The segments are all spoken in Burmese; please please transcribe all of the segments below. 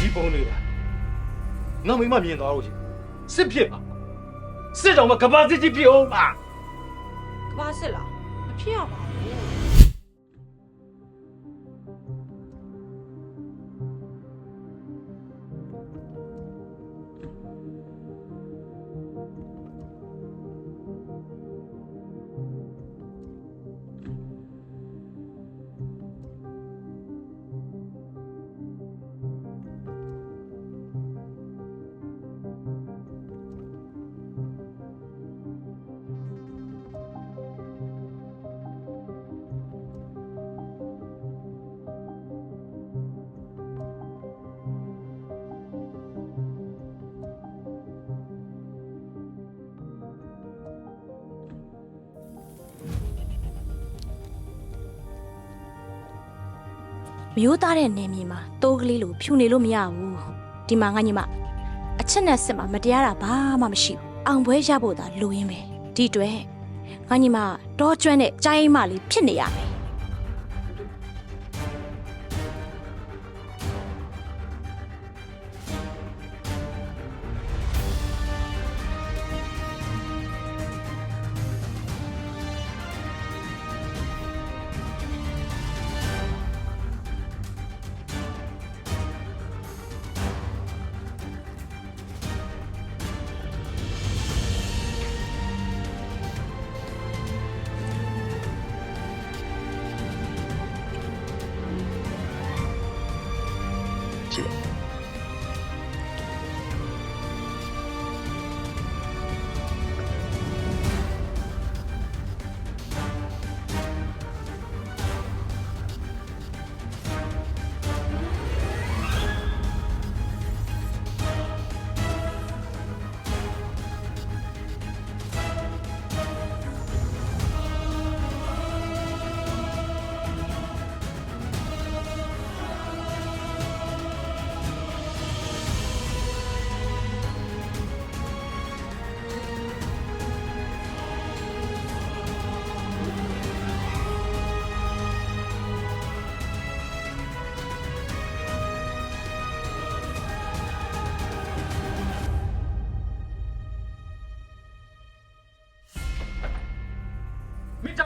ဒီပုံနေတာနောက်မိမမြင်သွားလို့ရှိရင်စစ်ဖြစ်ပါစစ်ကြောင့်မကဘာစစ်ကြီးဖြစ်အောင်ပါကဘာစစ်လားမဖြစ်ရပါ မရိုးသားတဲ့နေမြေမှာတိုးကလေးလိုဖြူနေလို့မရဘူးဒီမှာငါညီမအချက်နဲ့စစ်မှာမတရားတာဘာမှမရှိဘူးအောင်ပွဲရဖို့သာလိုရင်းပဲဒီအတွေ့ငါညီမတော့ကျွမ်းတဲ့ကြိုင်းမလေးဖြစ်နေရမယ်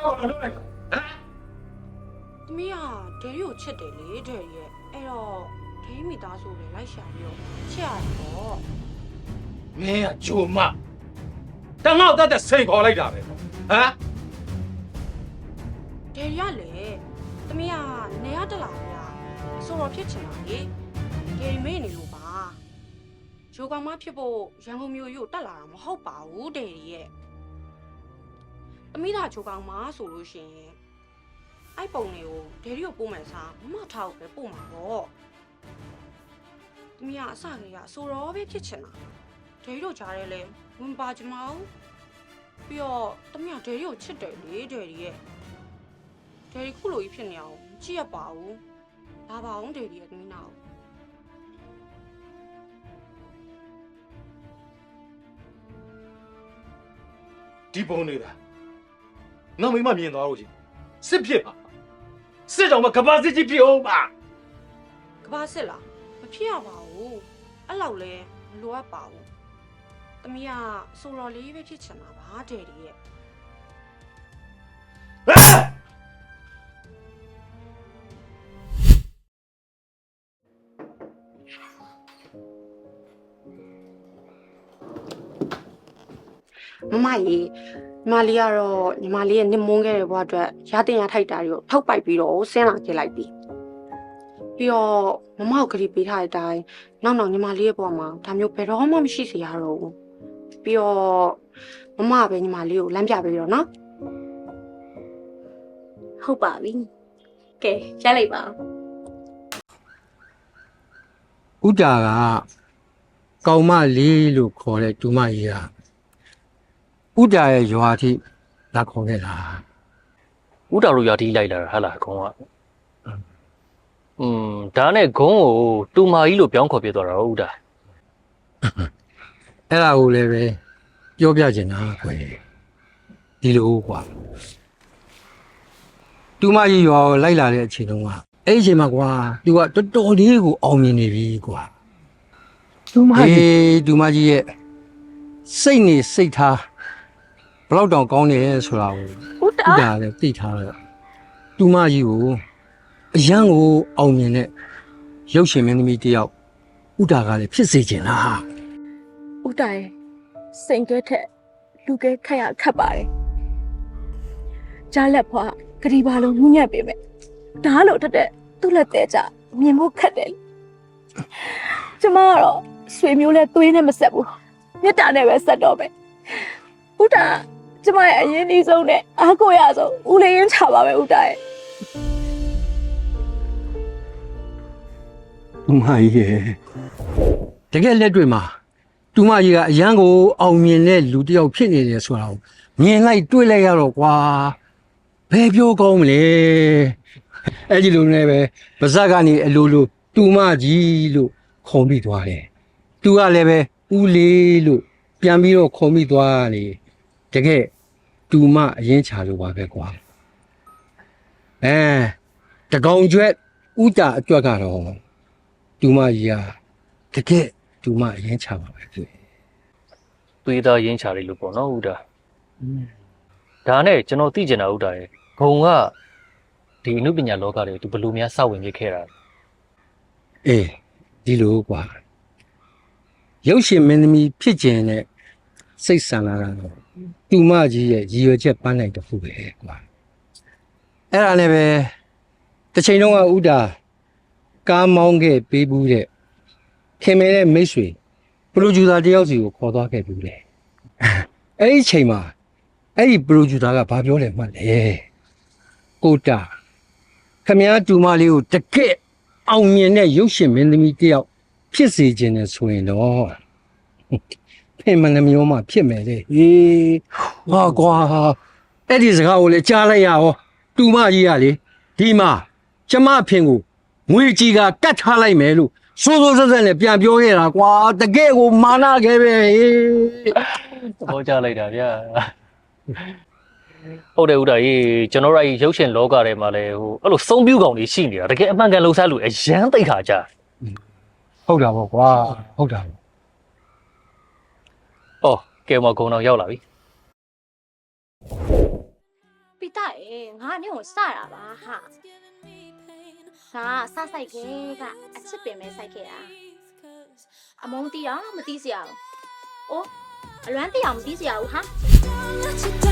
တော့လုပ်လိုက်ဟမ်သမီးကဒယ်ရီကိုချစ်တယ်လေဒယ်ရီရဲ့အဲ့တော့ဒယ်ရီမိသားစုလည်းလိုက်ရှာပြီးတော့ချစ်ရတယ်ပေါ့မင်းကဂျိုမတငေါက်တတ်တဲ့စိန်ခေါ်လိုက်တာပဲဟမ်ဒယ်ရီကလည်းသမီးကနေရတက်လာပြီလားဆိုတော့ဖြစ်ချင်တာလေဒယ်ရီမေ့နေလို့ပါဂျိုကောင်မဖြစ်ဖို့ရန်ကုန်မြို့ရို့တက်လာတာမဟုတ်ပါဘူးဒယ်ရီရဲ့ သမီးသာဂျိုကောင်မဆိုလို့ရှိရင်အဲ့ပုံတွေကိုဒယ်ရီကိုပို့မယ်စားမမထားကိုပဲပို့မှာပေါ့သမီးကအစကတည်းကဆိုတော့ပဲဖြစ်ချင်တာဒယ်ရီတို့ကြားရဲလဲဝင်ပါကြမအောင်ပြီးတော့သမီးကဒယ်ရီကိုချစ်တယ်လေဒယ်ရီရဲ့ဒယ်ရီခုလိုကြီးဖြစ်နေအောင်မကြည့်ရပါဘူး။ဘာပါအောင်ဒယ်ရီရဲ့သမီးနာကိုဒီပုံနေတာ နောက်မိမမြင်သွားလို့ရှိရင်စစ်ဖြစ်ပါစစ်ကြောင့်မကဘာစစ်ကြီးဖြစ်အောင်ပါကဘာစစ်လားမဖြစ်ရပါဘူး။အဲ့လောက်လဲမလိုအပ်ပါဘူး။သမီးကဆိုတော်လေးပဲဖြစ်ချင်တာပါဒယ်ရီရဲ့ဟမ်မမကြီး ညီမလေးကတော့ညီမလေးရဲ့နစ်မွန်းခဲ့တဲ့ဘဝအတွက်ရတင်ရထိုက်တာတွေကိုထောက်ပိုက်ပြီးတော့ဆင်းလာခဲ့လိုက်ပြီ။ပြီးတော့မမကိုကလေးပေးထားတဲ့အတိုင်းနောက်နောက်ညီမလေးရဲ့ဘဝမှာဒါမျိုးဘယ်တော့မှမရှိစေရတော့ဘူး။ပြီးတော့မမကပဲညီမလေးကိုလမ်းပြပေးတော့နော်ဟုတ်ပါပြီကဲရိုက်လိုက်ပါဥတာကကောင်မလေးလို့ခေါ်တဲ့ဒူမကြီးက ဥတာရဲ့ရွာထိလာခေါ်ခဲ့တာဥတာတို့ရွာတီးလိုက်လာတာဟာလားခေါင်းကอืมဒါနဲ့ဂုံးကိုတူမာကြီးလို့ပြောင်းခေါ်ပြသွားတာဟုတ်ဥတာအဲ့ဒါကိုလည်းပဲပြောပြချင်တာခွေဒီလိုကွာဒူမကြီးရွာကိုလိုက်လာတဲ့အချိန်တုန်းကအဲ့ဒီအချိန်မှာကွာသူကတော်တော်လေးကိုအောင်မြင်နေပြီကွာဒူမကြီးဒူမကြီးရဲ့စိတ်နေစိတ်ထား ဘယ်လောက်တောင်ကောင်းနေလဲဆိုတာကိုဦးတာဥဒါလည်းသိထားတော့ဒူမကြီးကိုအရန်ကိုအောင်မြင်တဲ့ရုပ်ရှင်မင်းသမီးတစ်ယောက်ဥဒါကလည်းဖြစ်စေချင်လားဦးတာရဲ့စိန်ကဲထက်လူကဲခက်ရခတ်ပါတယ်ကြားလက်ဖွာဂရီပါလုံးညှညက်ပေးမယ်ဒါလို့ထက်တဲ့သူ့လက်သေးကြမြင်ဖို့ခက်တယ်ကျမကတော့ဆွေမျိုးနဲ့သွေးနဲ့မဆက်ဘူးမြတ်တာနဲ့ပဲဆက်တော့ပဲဦးတာ ကျမရဲ့အရင်ဒီဆုံးနဲ့အားကိုရဆုံးဦးလေးရင်ချပါပဲဦးတာရဲ့ဒူမကြီးရဲ့တကယ်လက်တွေ့မှာဒူမကြီးကအရန်ကိုအောင်မြင်တဲ့လူတစ်ယောက်ဖြစ်နေတယ်ဆိုတာကိုမြင်လိုက်တွေ့လိုက်ရတော့ကွာဘယ်ပြောကောင်းမလဲအဲ့ဒီလိုနဲ့ပဲပါဇက်ကနေအလိုလိုဒူမကြီးလို့ခေါ်ပြီးသွားတယ်သူကလည်းပဲဦးလေးလို့ပြန်ပြီးတော့ခေါ်ပြီးသွားတယ်တကယ် ဒူမအရင်ချလို့ပါပဲကွာအဲတကောင်ကျွဲဥတာအကျွက်ကတော့ဒူမကြီးကတကယ်ဒူမအရင်ချပါပဲသူသွေးသားရင်းချတယ်လို့ပေါ့နော်ဥဒါဒါနဲ့ကျွန်တော်သိကျင်တာဥဒါရဲ့ဂုံကဒီအနုပညာလောကတွေသူဘယ်လိုများစဝင်ဖြစ်ခဲ့တာလဲအေးဒီလိုကွာရုပ်ရှင်မင်းသမီးဖြစ်ခြင်းနဲ့ စိတ်ဆန္ဒကတော့ဒူမကြီးရဲ့ရည်ရွယ်ချက်ပန်းနိုင်တစ်ခုပဲကွာအဲ့ဒါလည်းပဲတစ်ချိန်လုံးကဥဒါကားမောင်းခဲ့ပေးဘူးတဲ့ခင်မဲတဲ့မိတ်ဆွေပရိုဂျူဆာတယောက်စီကိုခေါ်သွားခဲ့ဘူးလေအဲ့ဒီချိန်မှာအဲ့ဒီပရိုဂျူဆာကဘာပြောလဲမှတ်လဲကိုတာခမည်းတူမလေးကိုတကက်အောင်မြင်တဲ့ရုပ်ရှင်မင်းသမီးတစ်ယောက်ဖြစ်စေခြင်းနဲ့ဆိုရင်တော့ ဖင်မနှမျိုးမှဖြစ်မယ်လေဟေးဟာကွာအဲ့ဒီစကားကိုလည်းကြားလိုက်ရဟောတူမကြီးကလေဒီမှာကျမဖင်ကိုငွေကြီးကကတ်ထားလိုက်မယ်လို့စိုးစိုးဆက်ဆက်နဲ့ပြန်ပြောခဲ့တာကွာတကယ်ကိုမာနခဲ့ပဲဟေးသဘောကျလိုက်တာဗျာဟုတ်တယ်ဥဒါကြီးကျွန်တော်တို့အဲ့ဒီရုပ်ရှင်လောကထဲမှာလဲဟိုအဲ့လိုစုံပြူကောင်တွေရှိနေတာတကယ်အမှန်ကန်လှုပ်ရှားလို့အရန်သိခါကြဟုတ်တာပေါ့ကွာဟုတ်တာပေါ့။ အော်ကဲမဂုံတော့ရောက်လာပြီပိတာရေငါနဲ့ကိုစတာပါဟာငါစဆိုင်ခဲ့ကအချစ်ပင်ပဲစိုက်ခဲ့တာအမုန်းတီးတော့မတီးစရာဘူးအိုးအလွမ်းတီးအောင်မတီးစရာဘူးဟာ Let you down, down, down, let you down.